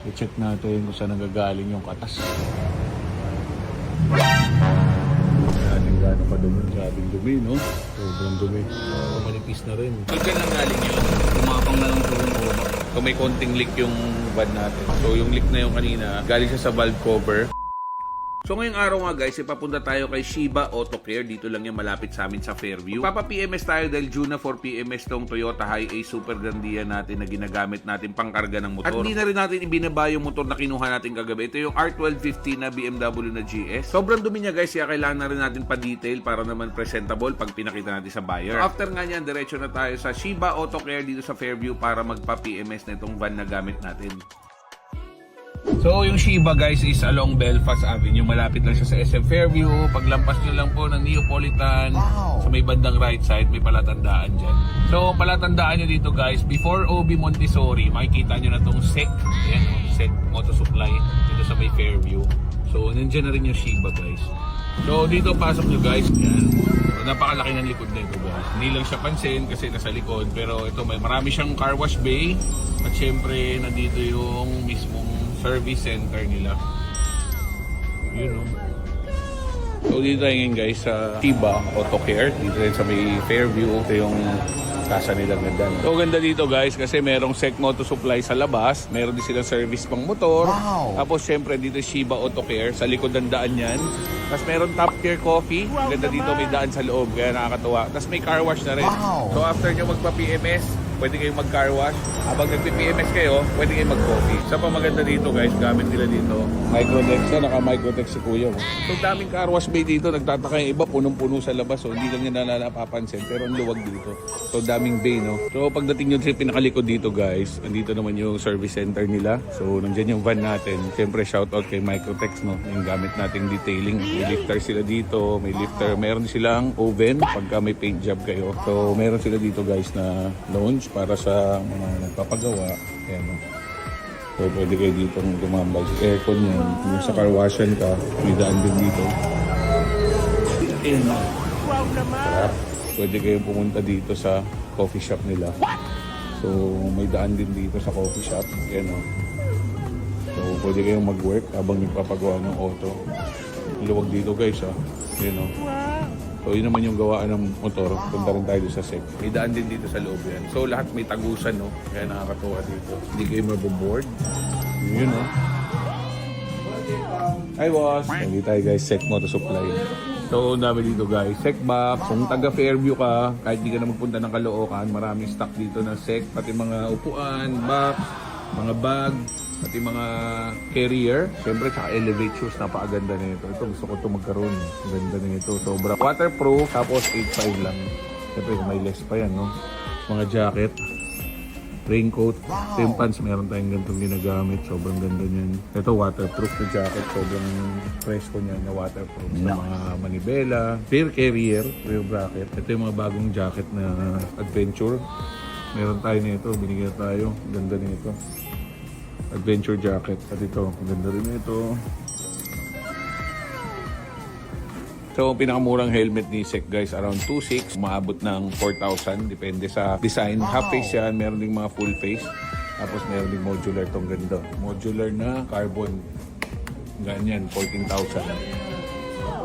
I-check natin kung saan nanggagaling yung katas. Natin gano'n pa dumi. Grabing dumi, no? Sobrang dumi. Oh, manipis na rin. Ka nang galing yun? Tumapang na lang yung ulo. So may konting leak yung van natin. So yung leak na yung kanina, galing siya sa valve cover. So ngayong araw nga guys, ipapunta tayo kay Shiba Auto Care. Dito lang yan malapit sa amin sa Fairview. Papa PMS tayo dahil June na for PMS tong Toyota Hi-A Super Grandia natin na ginagamit natin pangkarga ng motor. At hindi na rin natin ibinaba yung motor na kinuha natin kagabi. Ito yung R1250 na BMW na GS. Sobrang dumi niya guys, kaya kailangan na rin natin pa-detail para naman presentable pag pinakita natin sa buyer. So after nga niyan, diretso na tayo sa Shiba Auto Care dito sa Fairview para magpa-PMS na itong van na gamit natin. So, yung Shiba guys is along Belfast Avenue. Malapit lang siya sa SM Fairview. Paglampas nyo lang po ng Neapolitan, sa may bandang right side, may palatandaan dyan. So, palatandaan nyo dito guys, before OB Montessori, makikita nyo na tong SEC. Ayan, oh, SEC Moto Supply dito sa may Fairview. So, nandiyan na rin yung Shiba guys. So, dito pasok nyo guys. Yan. So, napakalaki ng likod nito guys. Hindi lang siya pansin kasi nasa likod. Pero ito, may marami siyang car wash bay. At syempre, nandito yung mismong service center nila. Yun o. So dito tayo ngayon guys sa Tiba Auto Care. Dito rin sa may Fairview. Ito yung casa nila ganda. So ganda dito guys kasi merong Sec Moto Supply sa labas. Meron din silang service pang motor. Tapos syempre dito Shiba Auto Care. Sa likod ng daan yan. Tapos meron Top Tier Coffee. Ganda dito may daan sa loob kaya nakakatuwa. Tapos may car wash na rin. So after nyo magpa-PMS, pwede kayong mag-car wash. Habang nagpi-PMS kayo, pwede kayong mag-coffee. Sa pa maganda dito guys, gamit nila dito. Microtex na, naka-microtex si Kuya. So daming car wash bay dito, nagtataka yung iba, punong-puno sa labas. So hindi lang na napapansin, pero ang luwag dito. So daming bay, no? So pagdating nyo sa pinakalikod dito guys, andito naman yung service center nila. So nandyan yung van natin. Siyempre shoutout kay Microtex, no? Yung gamit nating detailing. May lifter sila dito, may lifter. Meron silang oven pagka may paint job kayo. So meron sila dito guys na lounge para sa mga nagpapagawa. Ayan, no? So, pwede kayo dito tumambay. Aircon yan. Yung sa car washan ka, may daan din dito. Ayan, no? Sarap. Pwede kayong pumunta dito sa coffee shop nila. So, may daan din dito sa coffee shop. Ayan, no? So, pwede kayong mag-work habang nagpapagawa ng auto. Luwag dito guys, ha? Ayan, no? So, yun naman yung gawaan ng motor. Punta rin tayo sa SEC. May daan din dito sa loob yan. So, lahat may tagusan, no? Kaya nakakatuwa dito. Hindi kayo maboboard. Yun, no? Hi, boss. Hindi tayo guys, SEC Motor Supply. So, dami dito guys. SEC box. Kung taga Fairview ka, kahit di ka na magpunta ng Caloocan, maraming stock dito na SEC. Pati mga upuan, box, mga bag, pati mga carrier. Siyempre, saka elevate shoes. Napakaganda nito. Ito, gusto ko ito magkaroon. Ganda nito. Sobra waterproof. Tapos 8.5 lang. Siyempre, may less pa yan, no? Mga jacket raincoat, ito yung pants, meron tayong ganitong ginagamit. Sobrang ganda niyan. Ito, waterproof na jacket. Sobrang fresco niyan na waterproof. Sa mga manibela, rear carrier, rear bracket. Ito yung mga bagong jacket na adventure. Meron tayo nito, binigyan tayo. Ganda nito. Adventure jacket. At ito, ganda rin ito. So, ang pinakamurang helmet ni Sec guys, around 2.6, umaabot ng 4,000, depende sa design. Half face yan, meron ding mga full face. Tapos meron ding modular tong ganda. Modular na carbon. Ganyan, 14,000.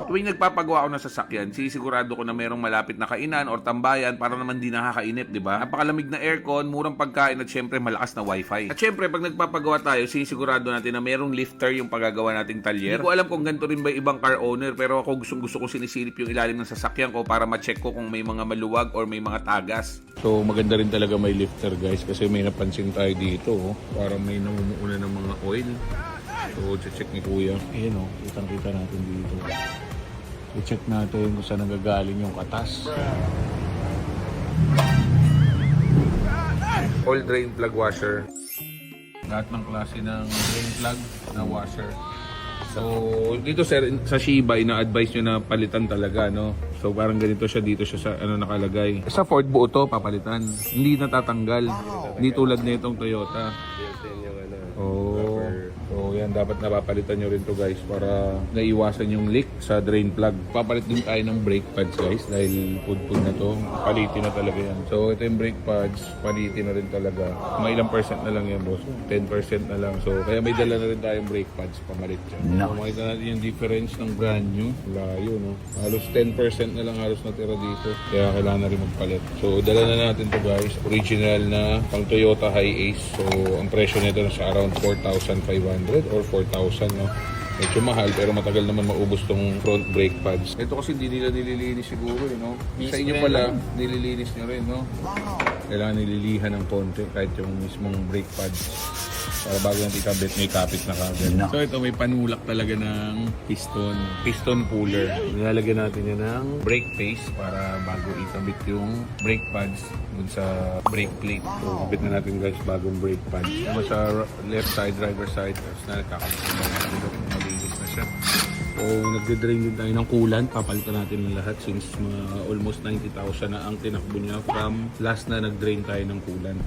Tuwing nagpapagawa ako ng sasakyan, sisigurado ko na merong malapit na kainan or tambayan para naman di nakakainip, di ba? Napakalamig na aircon, murang pagkain at syempre malakas na wifi. At syempre, pag nagpapagawa tayo, sisigurado natin na merong lifter yung paggagawa nating talyer. Hindi ko alam kung ganito rin ba ibang car owner, pero ako gustong gusto ko sinisilip yung ilalim ng sasakyan ko para ma-check ko kung may mga maluwag or may mga tagas. So maganda rin talaga may lifter guys kasi may napansin tayo dito. Oh. Parang may namumuuna ng mga oil. So check ni kuya. Ayan o, oh, kitang-kita natin dito. I-check natin kung saan nanggagaling yung katas. All drain plug washer. Lahat ng klase ng drain plug na washer. So, dito sir, sa Shiba, ina-advise nyo na palitan talaga, no? So, parang ganito siya, dito siya sa, ano, nakalagay. Sa Ford buo to, papalitan. Hindi natatanggal. Hindi tulad na itong Toyota. Oh, so yan Ayan, dapat napapalitan nyo rin to guys para naiwasan yung leak sa drain plug. Papalit din tayo ng brake pads guys dahil pud-pud na to. Palitin na talaga yan. So ito yung brake pads, palitin na rin talaga. Mga ilang percent na lang yan boss. 10% na lang. So kaya may dala na rin tayong brake pads pamalit dyan. So makita natin yung difference ng brand new. Layo no. Halos 10% na lang halos natira dito. Kaya kailangan na rin magpalit. So dala na natin to guys. Original na pang Toyota Hi-Ace. So ang presyo nito nasa around 4,500 or 4,000 no. Medyo mahal pero matagal naman maubos tong front brake pads. Ito kasi hindi nila nililinis siguro eh, no? Sa inyo pala, nililinis nyo rin, no? Kailangan nililihan ng konti kahit yung mismong brake pads. Para bago natin ikabit, may kapit na kagad. So ito may panulak talaga ng piston. Piston puller. Nilalagyan natin yan ng brake paste para bago ikabit yung brake pads dun sa brake plate. So kabit na natin guys bagong brake pads. Yung sa left side, driver side, tapos na nakakabit na natin. Malinis na siya. So, nagde-drain din tayo ng coolant. Papalitan natin ng lahat since mga almost 90,000 na ang tinakbo niya from last na nag-drain tayo ng coolant.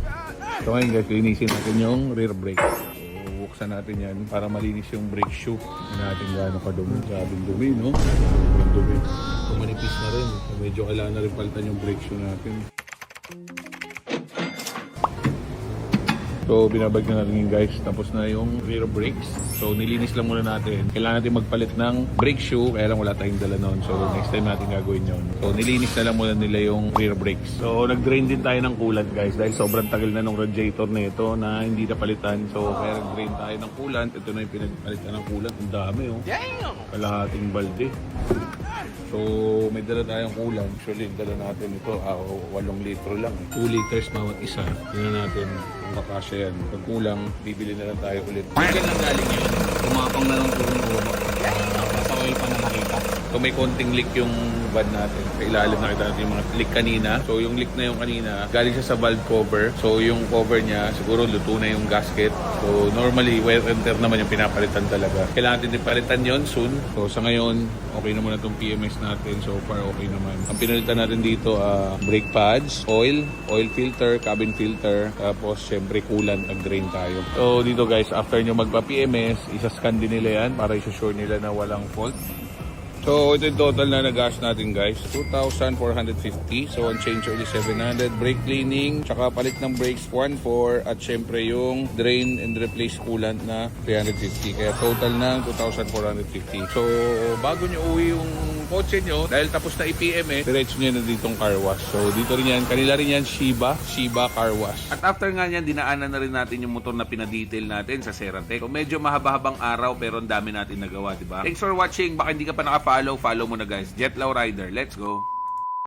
So ngayon guys, linisin natin yung rear brake. So, buksan natin yan para malinis yung brake shoe. Hindi natin gaano kadumi. Grabing dumi, no? Sobrang dumi. So, manipis na rin. So, medyo kailangan na rin palitan yung brake shoe natin. So, binabag na natin yun guys. Tapos na yung rear brakes. So, nilinis lang muna natin. Kailangan natin magpalit ng brake shoe. Kaya lang wala tayong dala noon. So, next time natin gagawin yun. So, nilinis na lang muna nila yung rear brakes. So, nag-drain din tayo ng coolant guys. Dahil sobrang tagal na nung radiator na ito na hindi napalitan. So, kaya nag-drain tayo ng coolant. Ito na yung pinagpalitan ng coolant. Ang dami oh. Kalahating balde. So, may dala tayong kulang. Actually, dala natin ito, ah, 8 litro lang. 2 liters bawat isa. Tingnan natin kung kakasya yan. Pag kulang, bibili na lang tayo ulit. Diyan lang galing yun. Tumapang na lang turong gubo. Nasa oil pa na nakita. So, may konting leak yung van natin. Sa ilalim nakita natin yung mga leak kanina. So, yung leak na yung kanina, galing siya sa valve cover. So, yung cover niya, siguro luto na yung gasket. So, normally, wear and tear naman yung pinapalitan talaga. Kailangan natin palitan yon soon. So, sa ngayon, okay na muna itong PMS natin. So far, okay naman. Ang pinalitan natin dito, ah, brake pads, oil, oil filter, cabin filter, tapos syempre coolant, nag-drain tayo. So dito guys, after nyo magpa-PMS, isa-scan din nila yan para i-sure nila na walang fault. So, ito yung total na nag-gas natin guys. 2,450. So, ang change oil is 700. Brake cleaning, tsaka palit ng brakes 1,400. At syempre yung drain and replace coolant na 350. Kaya total ng 2,450. So, bago nyo uwi yung kotse nyo, dahil tapos na i-PM eh, diretso nyo na ditong car wash. So, dito rin yan. Kanila rin yan, Shiba. Shiba Car Wash. At after nga yan, dinaanan na rin natin yung motor na pinadetail natin sa Ceratec. So, medyo mahaba-habang araw pero ang dami natin nagawa, di ba? Thanks for watching. Baka hindi ka pa naka-follow, follow mo na guys. Jetlaw Rider. Let's go!